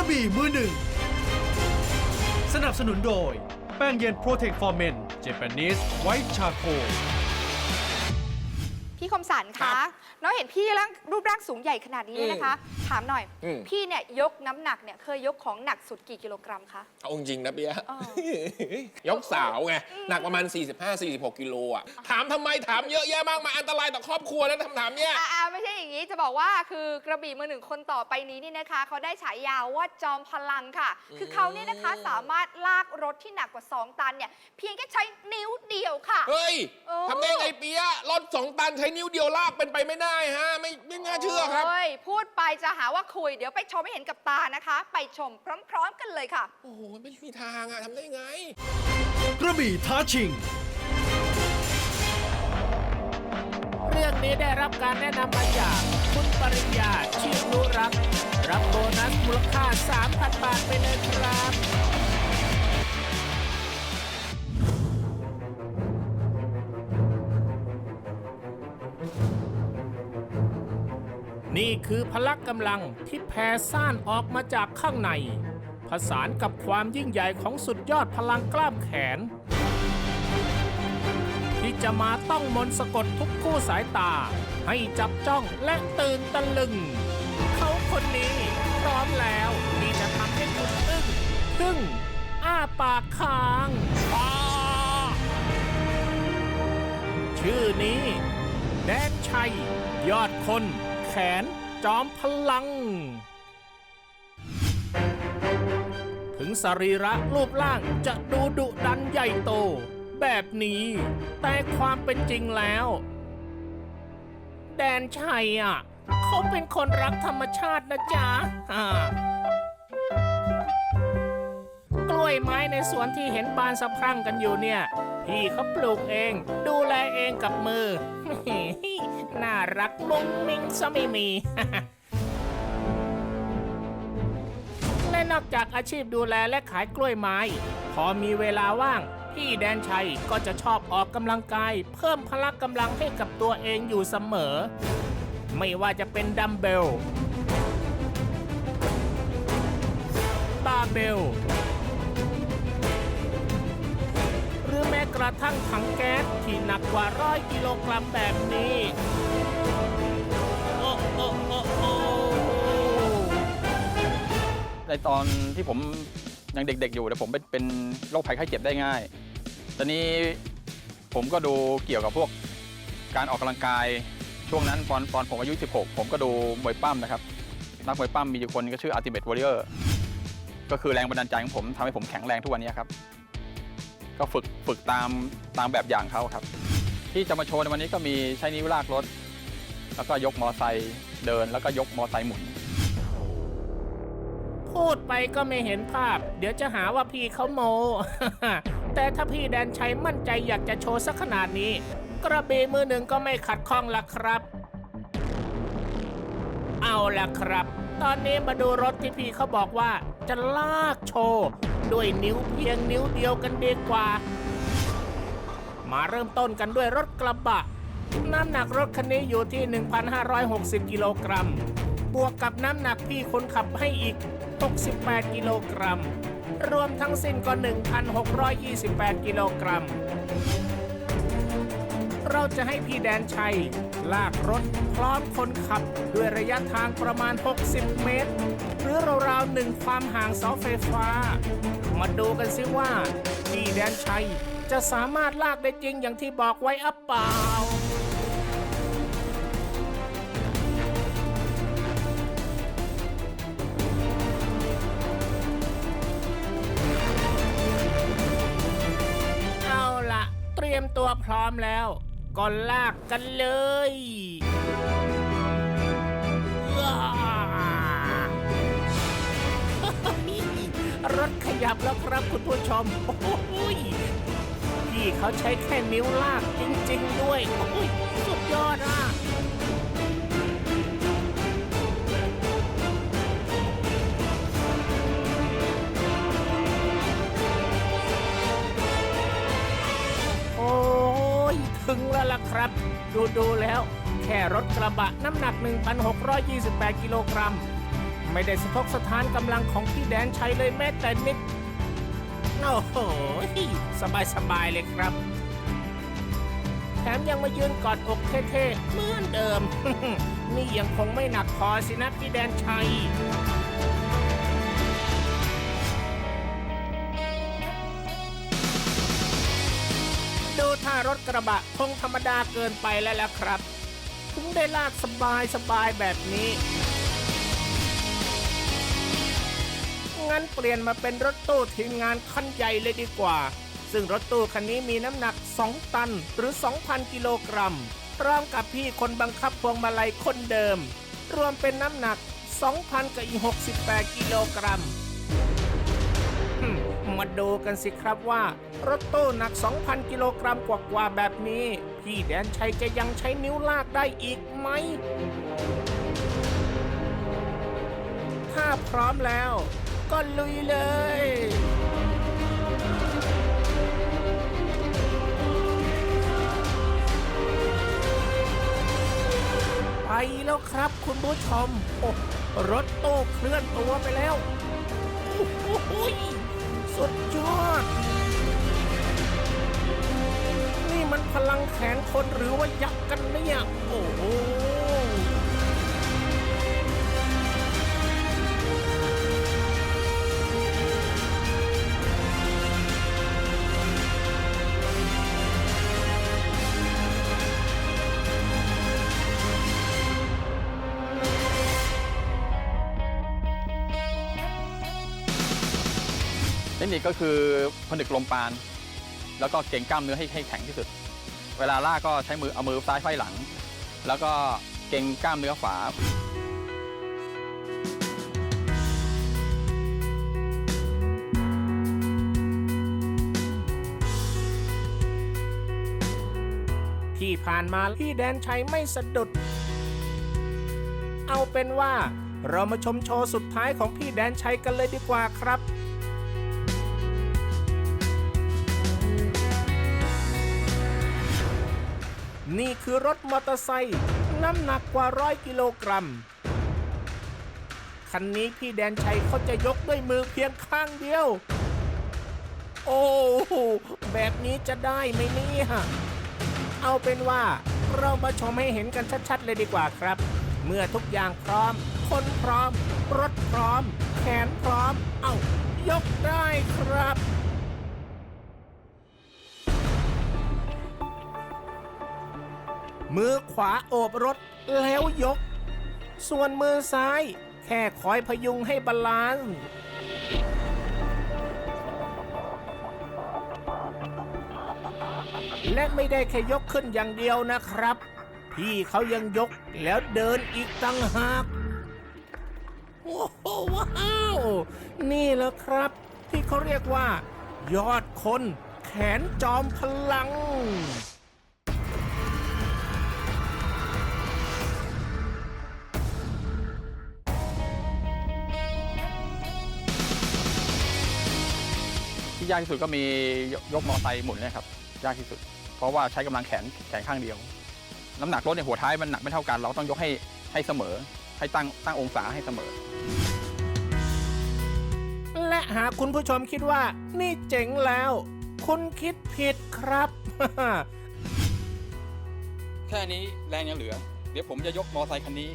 ระบี่มือหนึ่ง สนับสนุนโดย แป้งเย็นโปรเทคฟอร์เมนเจแปนิสไวท์ชาโคพี่คมสันครัคะ บ น้องเห็นพี่ร่างรูปร่างสูงใหญ่ขนาดนี้เนี่ยนะคะ ถามหน่อย อืม พี่เนี่ยยกน้ำหนักเนี่ยเคยยกของหนักสุดกี่กิโลกรัมคะ เอาจริงๆนะเปียอ๋อยกสาวไง หนักประมาณ 45-46 กิโลอะ ถามทำไมถามเยอะแยะมากมายอันตรายต่อครอบครัวนะคำถามเนี้ย อ่าไม่ใช่อย่างนี้จะบอกว่าคือกระบี่มือหนึ่งคนต่อไปนี้นี่นะคะ เขาได้ฉายาว่าจอมพลังค่ะ คือเขาเนี่ยนะคะสามารถลากรถที่หนักกว่า 2 ตันเนี่ยเพียงแค่ใช้นิ้วเดียวค่ะ เฮ้ยโอ้ทำได้ไงเปียรถสองตันใช้นิ้วเดียวลากเป็นไปไม่ได้ฮะ ไม่ไม่น่าเชื่อครับ โยพูดไปจะหาว่าคุย เดี๋ยวไปชมให้เห็นกับตานะคะ ไปชมพร้อมๆกันเลยค่ะ โอ้โหไม่มีทางอะทำได้ไง กระบี่ท้าชิง เรื่องนี้ได้รับการแนะนำมาจากคุณปริญญาชีพนุรักษ์รับโบนัสมูลค่า 3,000 บาทไปเลยครับ นี่คือพละกำลังที่แผ่ซ่านออกมาจากข้างใน ผสานกับความยิ่งใหญ่ของสุดยอดพลังกล้ามแขน ที่จะมาต้องมนต์สะกดทุกคู่สายตา ให้จับจ้องและตื่นตะลึง เขาคนนี้พร้อมแล้วที่จะทำให้คุณอึ้งทึ่งอ้าปากค้างชื่อนี้ แดนชัย ยอดคน แขนจอมพลัง ถึงสรีระรูปร่างจะดูดุดันใหญ่โต แบบนี้ แต่ความเป็นจริงแล้ว แดนชัยอะ เขาเป็นคนรักธรรมชาตินะจ๊ะอ่า วยไม้ในสวนที่เห็นบานสะพรั่งกันอยู่เนี่ย พี่เขาปลูกเอง ดูแลเองกับมือ น่ารักมุ้งมิ้งซะไม่มี และนอกจากอาชีพดูแลและขายกล้วยไม้ พอมีเวลาว่าง พี่แดนชัยก็จะชอบออกกำลังกาย เพิ่มพละกำลังให้กับตัวเองอยู่เสมอ ไม่ว่าจะเป็นดัมเบลบาร์เบล กระทั่งถังแก๊สที่หนักกว่าร้อยกิโลกรัมแบบนี้โอ้โอ้โอ้โอ้ในตอนที่ผมยังเด็กๆอยู่แต่ผมเป็นเป็นโรคภัยไข้เจ็บได้ง่าย ตอนนี้ผมก็ดูเกี่ยวกับพวกการออกกำลังกายช่วงนั้นตอนตอนผมอายุ 16 ผมก็ดูมวยปั้มนะครับ นักมวยปั้มมีอยู่คนก็ชื่อ Ultimate Warrior ก็คือแรงบันดาลใจของผมทำให้ผมแข็งแรงทุกวันนี้ครับ ก็ฝึกฝึกตามตามแบบอย่างเขาครับ ที่จะมาโชว์ในวันนี้ก็มีใช้นิ้วลากรถ แล้วก็ยกมอไซค์เดินแล้วก็ยกมอไซค์หมุน พูดไปก็ไม่เห็นภาพ เดี๋ยวจะหาว่าพี่เขาโม แต่ถ้าพี่แดนชัยมั่นใจอยากจะโชว์สักขนาดนี้ กระเบมือหนึ่งก็ไม่ขัดข้องละครับ เอาละครับ ตอนนี้มาดูรถที่พี่เขาบอกว่า จะลากโชว์ด้วยนิ้วเพียงนิ้วเดียวกันดีกว่า มาเริ่มต้นกันด้วยรถกระบะ น้ำหนักรถคันนี้อยู่ที่ 1,560 กิโลกรัม บวกกับน้ำหนักพี่คนขับให้อีก 68 กิโลกรัม รวมทั้งสิ้นก็ 1,628 กิโลกรัม เราจะให้พี่แดนชัย ลากรถพร้อมคนขับด้วยระยะทางประมาณ 60 เมตร รือราวๆหนึ่งความห่างเสาไฟฟ้า มาดูกันสิว่าพี่แดนชัย จะสามารถลากได้จริงอย่างที่บอกไว้อัปเปล่า เอาละเตรียมตัวพร้อมแล้วก็ลากกันเลย รถขยับแล้วครับคุณผู้ชม โอ้โหยพี่เขาใช้แค่นิ้วลากจริง ๆ ด้วย โอ้ยสุดยอดอะโอ้ยถึงแล้วล่ะครับ ดูดูๆแล้ว แค่รถกระบะน้ำหนัก 1,628 กิโลกรัม ไม่ได้สะทกสถานกำลังของพี่แดนชัยเลยแม้แต่นิด โอ้โห สบายสบายๆเลยครับ แถมยังมายืนกอดอกเท่ๆเหมือนเดิม นี่ยังคงไม่หนักพอสินะพี่แดนชัย ดูท่ารถกระบะคงธรรมดาเกินไปแล้วล่ะครับ ถึงได้ลากสบายสบายๆแบบนี้ งั้นเปลี่ยนมาเป็นรถตู้ทีมงานคันใหญ่เลยดีกว่า ซึ่งรถตู้คันนี้มีน้ำหนัก 2 ตันหรือ 2,000 กิโลกรัม พร้อมกับพี่คนบังคับพวงมาลัยคนเดิม รวมเป็นน้ำหนัก 2,000กับอีก68 กิโลกรัมมมาดูกันสิครับว่า รถตู้หนัก 2,000 กิโลกรัมกว่าๆแบบนี้ พี่แดนชัยจะยังใช้นิ้วลากได้อีกไหม ถ้าพร้อมแล้ว ก็ลุยเลย ไปแล้วครับคุณผู้ชมโอ้รถตู้เคลื่อนตัวไปแล้วโอ้โหสุดยอด นี่มันพลังแขนคนหรือว่ายักษ์กันเนี่ย โอ้โห เทคนิคก็คือผนึกลมปาน แล้วก็เก่งกล้ามเนื้อให้ให้แข็งที่สุด เวลาลากก็ใช้มือเอามือซ้ายไขว้หลัง แล้วก็เก่งกล้ามเนื้อขวาที่ผ่านมาพี่แดนชัยไม่สะดุด เอาเป็นว่าเรามาชมโชว์สุดท้ายของพี่แดนชัยกันเลยดีกว่าครับ นี่คือรถมอเตอร์ไซค์น้ำหนักกว่าร้อยกิโลกรัม คันนี้พี่แดนชัยเขาจะยกด้วยมือเพียงข้างเดียว โอ้โหแบบนี้จะได้ไหมเนี่ยเอาเป็นว่าเรามาชมให้เห็นกันชัดๆเลยดีกว่าครับ เมื่อทุกอย่างพร้อม คนพร้อม รถพร้อม แขนพร้อม เอ้ายกได้ครับ มือขวาโอบรถแล้วยก ส่วนมือซ้าย แค่คอยพยุงให้บาลานซ์และไม่ได้แค่ยกขึ้นอย่างเดียวนะครับ พี่เขายังยกแล้วเดินอีกตั้งหากโอ้โหว้าว นี่แหละครับ ที่เขาเรียกว่า ยอดคนแขนจอมพลัง ยากที่สุดก็มียยกมอไซค์หมุนเนะครับยากที่สุด เพราะว่าใช้กำลังแขนแขนข้างเดียว น้ำหนักรถในยหัวท้ายมันหนักไม่เท่ากัน เราต้องยกให้ให้เสมอ ให้ตั้งตั้งองศาให้เสมอ และหากคุณผู้ชมคิดว่า นี่เจ๋งแล้ว คุณคิดผิดครับ แค่นี้แรงยังเหลือ เดี๋ยวผมจะยกมอไซค์คันนี้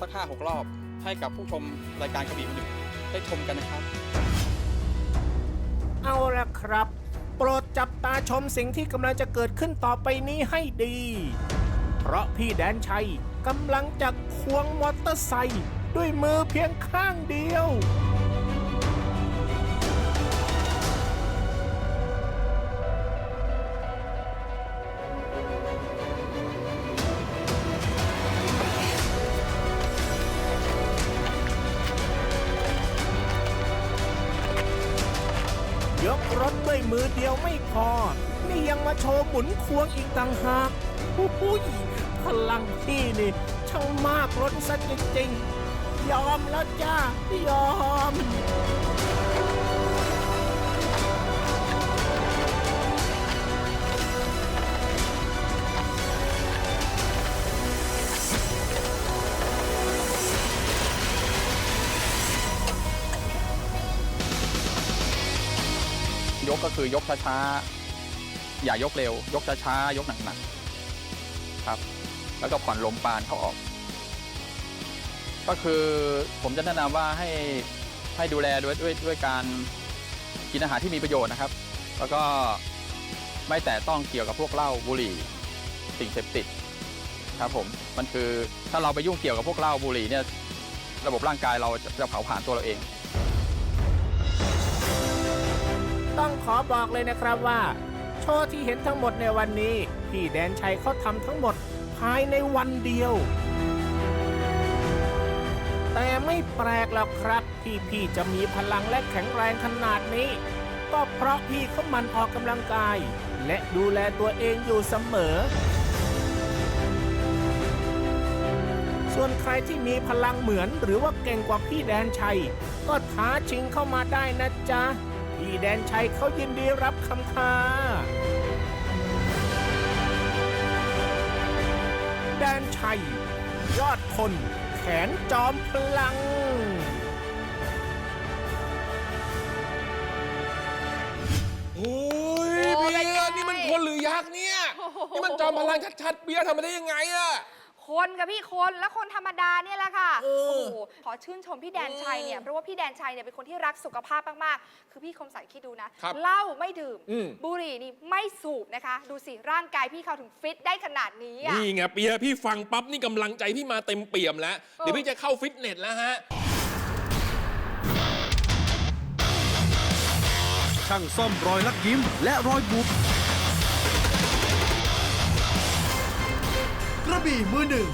สักห้าหกรอบให้กับผู้ชมรายการกระบี่มันอยู่ได้ชมกันนะครับ เอาละครับ โปรดจับตาชมสิ่งที่กำลังจะเกิดขึ้นต่อไปนี้ให้ดี เพราะพี่แดนชัยกำลังจะควงมอเตอร์ไซค์ด้วยมือเพียงข้างเดียว มือเดียวไม่พอ นี่ยังมาโชว์หมุนควงอีกต่างหากหูหูยพลังพี่นี่ช่างมากล้นซะจริงๆ ยอมแล้วจ้า ยอม ก็คือยกช้าๆอย่ายกเร็ว ยกช้าๆยกหนักๆครับ แล้วก็ผ่อนลมปานเข้าออก ก็คือผมจะแนะนำว่าให้ให้ดูแลด้วยด้วยด้วยการกินอาหารที่มีประโยชน์นะครับ แล้วก็ไม่แต่ต้องเกี่ยวกับพวกเหล้าบุหรี่ สิ่งเสพติดครับผมมันคือถ้าเราไปยุ่งเกี่ยวกับพวกเหล้าบุหรี่เนี่ยระบบร่างกายเราจะจะเผาผลาญตัวเราเอง ต้องขอบอกเลยนะครับว่า โชว์ที่เห็นทั้งหมดในวันนี้ พี่แดนชัยเขาทำทั้งหมดภายในวันเดียว แต่ไม่แปลกหรอกครับที่พี่จะมีพลังและแข็งแรงขนาดนี้ ก็เพราะพี่เขามันออกกำลังกาย และดูแลตัวเองอยู่เสมอ ส่วนใครที่มีพลังเหมือนหรือว่าเก่งกว่าพี่แดนชัย ก็ท้าชิงเข้ามาได้นะจ๊ะ พี่แดนชัยเขายินดีรับคำท้าแดนชัย ยอดคนแขนจอมพลัง โอ้ยโอ้เบีเป็นยไงร์นี่มันคนหรือยักษ์เนี่ย นี่มันจอมพลังชัดๆ เบียร์ทำมาได้ยังไงอะ คนกับพี่คนและคนธรรมดาเนี่ยแหละค่ะเออโอ้โหขอชื่นชมพี่แดนชัยเนี่ยอืมเพราะว่าพี่แดนชัยเนี่ยเป็นคนที่รักสุขภาพมากๆ คือพี่คมใส่คิดดูนะครับเหล้าไม่ดื่มอืมบุหรี่นี่ไม่สูบนะคะ ดูสิร่างกายพี่เขาถึงฟิตได้ขนาดนี้อะนี่ไงเบียร์พี่ฟังปั๊บนี่กำลังใจพี่มาเต็มเปี่ยมแล้ว เดี๋ยวพี่จะเข้าฟิตเนสแล้วฮะช่างซ่อมรอยลักยิ้มและรอยบุบ บี่มือหนึ่ง